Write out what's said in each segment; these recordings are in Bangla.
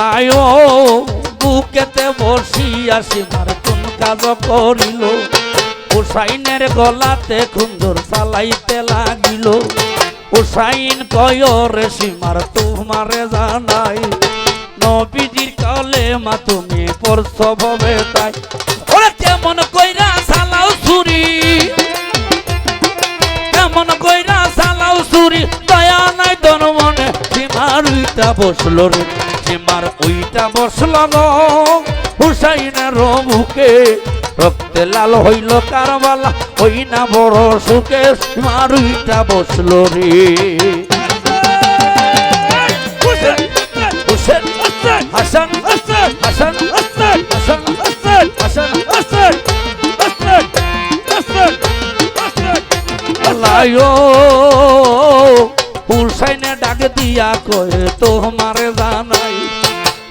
আল্লাহ বুকেতে বসিয়া সীমার কোন কাজ করিল। হুসাইনের গলাতে খুন্দর চালাইতে লাগিল। হুসাইন কয় রে সীমার তোমারে জানাই, নবীজির কলে মা তুমি ভবে তাই। ওরে কেমন কইরা চালাও ছুরি, কেমন কইরা চালাও ছুরি, দয়া নাই তোর মনে সীমার উইটা বসল রে। সীমার উইটা বসল হুসাইনের বুকে রক্তে লাল হইল কারবালা হই না বড় সুখে সীমার উইটা বসল রে হুসেন হুসাইনে ডাক দিয়া কয়ে, তোমারে জানাই,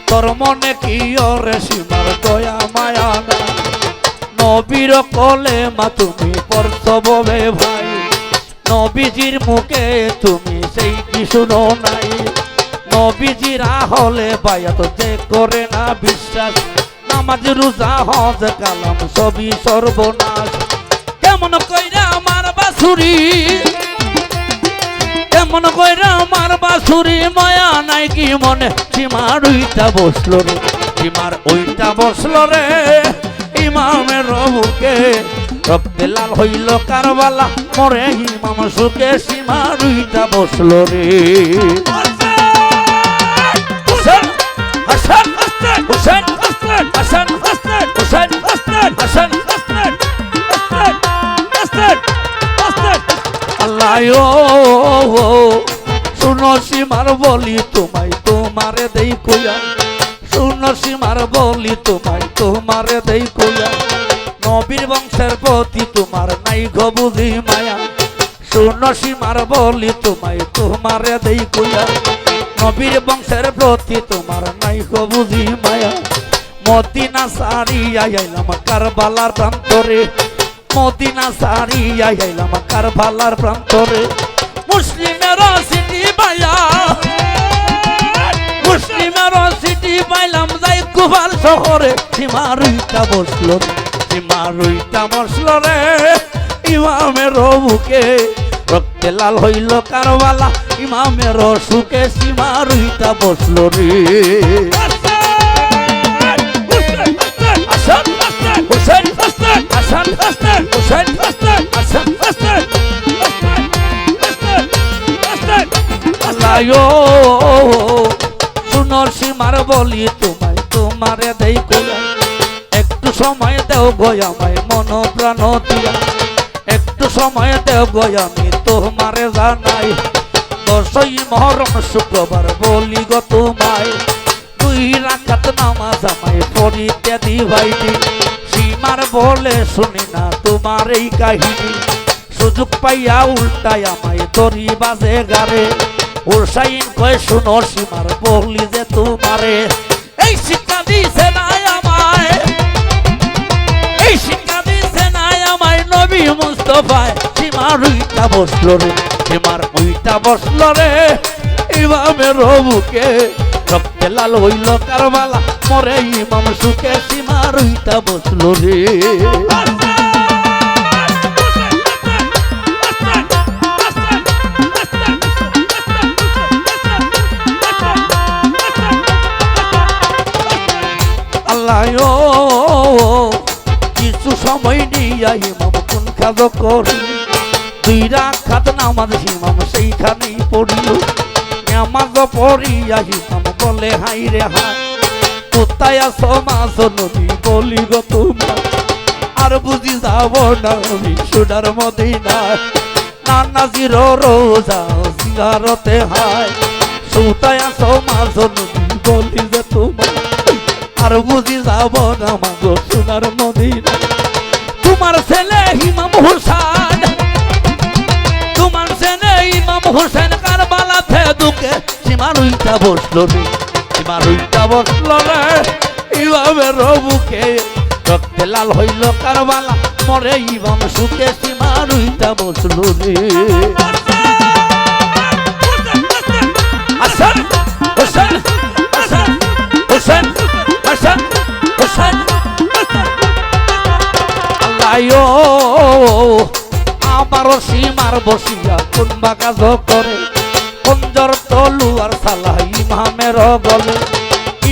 তোর মনে কি ওরে সীমার দয়া, মায়া না নবীর কলে মা, তুমি পরতবে ভাই, নবীজির মুখে তুমি সেই কি শুনো নাই? নবীজিরা হলে বায়াত যে করে না বিশ্বাস, নামাজ, রোজা, হজ, কালাম, সবই সর্বনাশ। কেমন কইরা আমার বাসুরি কেমন কইরা আমার বাসুরি মায়া নাই কি মনে? সীমার ওইটা বসল রে। সীমার ওইটা বসল রে। ইমামের বুকে রক্তে লাল হইল কারবালা। মরে ইমাম সুখে সীমার ওইটা বসল রে। আল্লাহ শুনো সীমার বলি তোমায় তোমারে দেই কইয়া। শুনো সীমার বলি তোমায় তোমারে দেই কইয়া। নবীর বংশের প্রতি তোমার নাই বুঝি মায়া। শুনো সীমার বলি তোমায় তোমারে দেই কইয়া। নবীর বংশের প্রতি তোমার নাই বুঝি মায়া। মদিনা সারিয়া আইলাম কারবালার প্রান্তরে। মদিনা সারিয়া আইলাম কারবালার প্রান্তরে মুসলিমের সিটি পাইয়া মুসলিমের সিটি পাইলাম যাই কুবার শহরে সীমারুইটা বসল সীমারুইটা বসল রে ইমামের বুকে রক্তে লাল হইল কারবালা ইমামের সুখে সীমারুইটা বসল রে হুসেন হাসান আল্লাহ শুনো সীমার বলি তোমায়, তোমারে দেই কইয়া একটু সময় দেও গয়ামায় মন প্রাণ দিয়া। একটু সময় দেও গয়ামি তোমারে জানাই। দশই মহরম শুক্রবার বলি গো তোমায়। দুই রাখাত নামাজ আমায় পড়িতে দিবাইনি সীমার বলে শুনি না তোমার এই কাহিনী। সুযোগ পাইয়া উল্টাই আমায় তরি বাজে গারে। ওরসাইন কয়, শুনো, সীমার বলি যে তোমারে, এই শিক্ষা দিছে নাই আমায়। এই শিক্ষা দিছে নাই আমায় নবী মুস্তফায়। সীমার উইটা বসল রে, সীমার উইটা বসল রে। ইমামের বুকে রক্তে লাল হইল কারবালা মরে ইমাম সুখে সীমার উইটা বসল রে। সময় নিয়ে ইমাম কোন কাজ করি। দুই রাখাত নামাজ ইমাম সেইখানেই পড়িল। নামাজ পড়িয়া ইমাম বলে হাই রে হাই কোথায় আছো মাছ নদী বলি গো তোমার আর বুঝি যাব না আমি সোনার মদিনা নানাজির রোজা সিগারতে হায় সুতায় আছো মাছ নদী বলি যে তোমার আর বুঝি যাব না মাগো সোনার মদিনা তোমার ছেলে ইমাম হুসান তোমার ছেলে ইমাম হুসেন কারবালাতে দুকে সীমার উইটা বসল রে সীমার উইটা বসল রে। ইমামের বুকে রক্তে লাল হইল কারবালা মরে ইমাম সুখে সীমার উইটা বসল রে। হাসান হোসেন হাসান। ভাইও আমারও সীমার বসিয়া কোন বাকাজ করে? কঞ্জর তলুয়ার সালা ইমামের গলে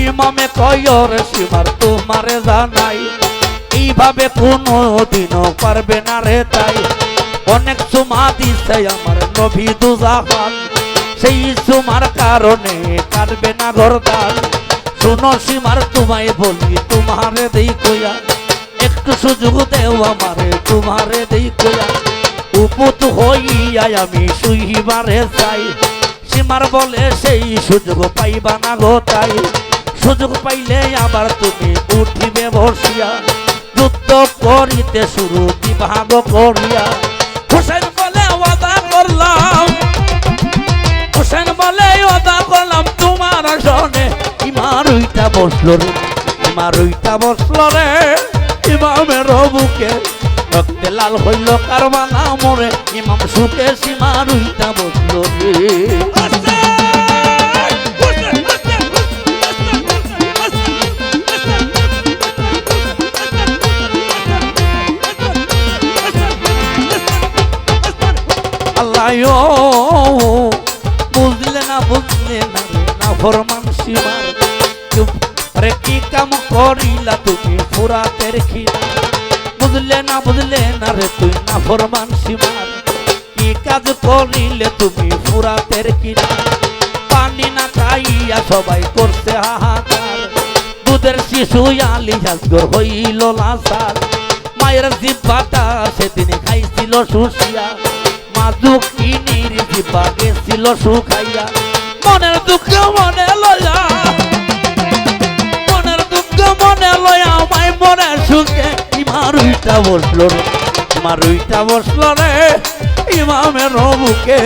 ইমামে কয়র সীমার তোমারে জানাই, এইভাবে কোনো দিনও পারবে না রে তাই। অনেক চুমা দিছে আমার নবী দুজাহান, সেই চুমার কারণে কাটবে না ঘরদান। শুনো সীমার তোমায় বলি, তোমারে দেই কইয়া একটু সুযোগ দেও আমারে, তোমারে কইয়া উপত হইয়া আমি শুইবারে চাই সীমার বলে সেই সুযোগ পাইবা না গো তাই। সুযোগ পাইলে আবার তুমি উঠিবে বসিয়া, যুদ্ধ করিতে শুরু বিভাগ করিয়া। হোসেন বলে ওয়াদা করলাম, হোসেন বলে ওয়াদা করলাম, তোমার আসনে ইমার উইটা বসল রে, ইমার উইটা বসল রে। ইমামের বুকে রক্তে লাল হইল কারবালা মরে ইমাম সুখে সীমার উইটা বসল আল্লাহ বুঝলে না বুঝলে না না ফরমান কি কাম করিলা তুমি ফুরাতের খিলা বুঝলে না বুঝলে না রে তুই না ফরমান সীমার কি কাজ করিলে তুমি ফুরাতের কিনা পানি না খাইয়া সবাই করছে হাহাকার। দুধের শিশু আলি হাজগর হইল লাসার। মায়ের জিব্বাটা সেদিন খাইছিল সুশিয়া। মাজু কিনির জিব্বা গেছিল সুখাইয়া মনের দুঃখ মনে লয়া মনে লয়া আমায় মনে সুখে। ইমার উইটা বসল রে ইমার উইটা বসল রে। ইমামের বুকে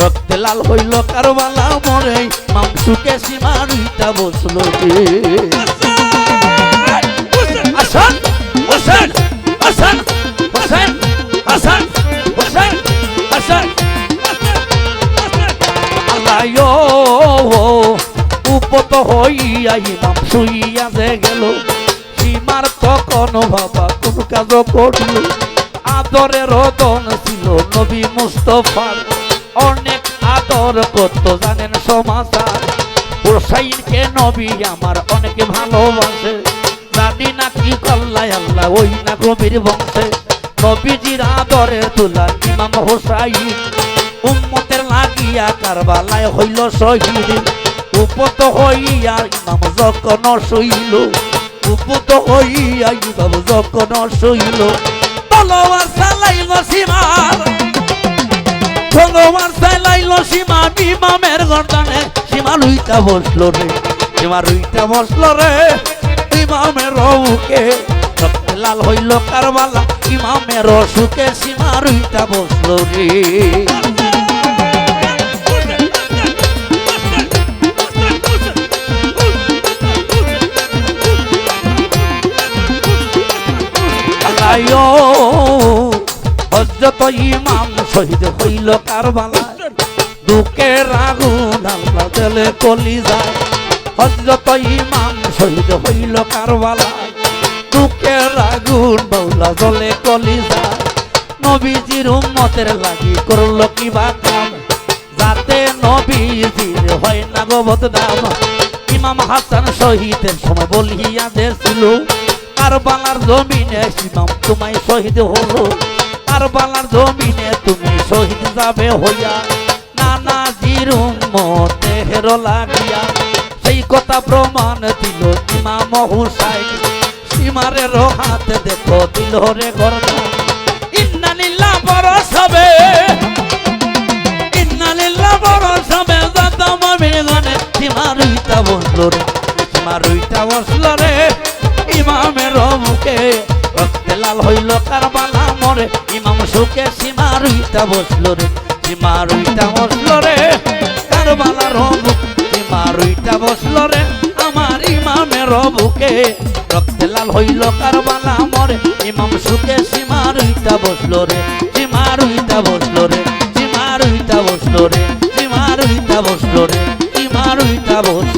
রক্তে লাল হইল কারবালা মরে। মাম সুখে সীমার উইটা বসল রে। হাসান হইয়া ইমাম শুইয়া যে গেল। সীমার তখন বাবা কোন কাজ করিল আদরের রতন ছিল নবী মুস্তফার। অনেক আদর করত জানেন সমাচার। হোসাইনকে নবী আমার অনেকে ভালোবাসে। জানি না কি কল্লাই আল্লাহ ওই না গভীর বংশে। নবীজির আদরে তুলা ইমাম হোসাইন। উম্মতের লাগিয়া কারবালায় হইল শহীদ। উপত হইয়া ইমাম যখন শইল, উপত হইয়া ইমাম যখন শইল, তলোয়ার চালাইল সীমার তলোয়ার চালাইল সীমা, ইমামের গর্দানে সীমা লুইটা বসল রে, সীমা লুইটা বসল রে। ইমামের বুকে রক্তে লাল হইল কারবালা, ইমামের সুখে সীমা রুইটা বসল রে। আল্লাহ হজরত ইমাম শহীদ হইল কারবালা দুঃখের আগুন আল্লাহ দেলে কলি যায় হজরত ইমাম শহীদ হইল কারবালা দুঃখের আগুন বৌলা জলে কলি যায় নবীজির উম্মতের লাগি করল কি বা কাম? যাতে নবীজির হয় না গো বদনাম। ইমাম হাসান শহীদের সময় বলিয়া দিয়েছিল কারবালার জমিনে ইমাম তোমায় শহীদ হলো কারবালার জমিনে তুমি শহীদ যাবে হইয়া। নানা জির উম্মতের লাগিয়া। সেই কথা প্রমাণ দিল ইমাম হুসাইন। সীমারে হাতে দেখো দিল রে গর্দান ইন্নালিল্লাহ বরস হবে ইন্নালিল্লাহ বরস হবে দাদা মামির বসল রে। বসল রে। রক্তে লাল হইল কারবালা মরে। ইমাম সুখে সীমা রুইটা বসল রে সীমা রুইটা বসল রে। কারবালার মুখ সীমা রুইটা বসল রে। আমার ইমামের বুকে রক্তে লাল হইল কারবালা মরে। ইমাম সুখে সীমা রুইটা বসল রে সীমা রুইটা বসল রে সীমা রুইটা বসল রে সীমা রুইটা বসল রে সীমা রুইটা বসল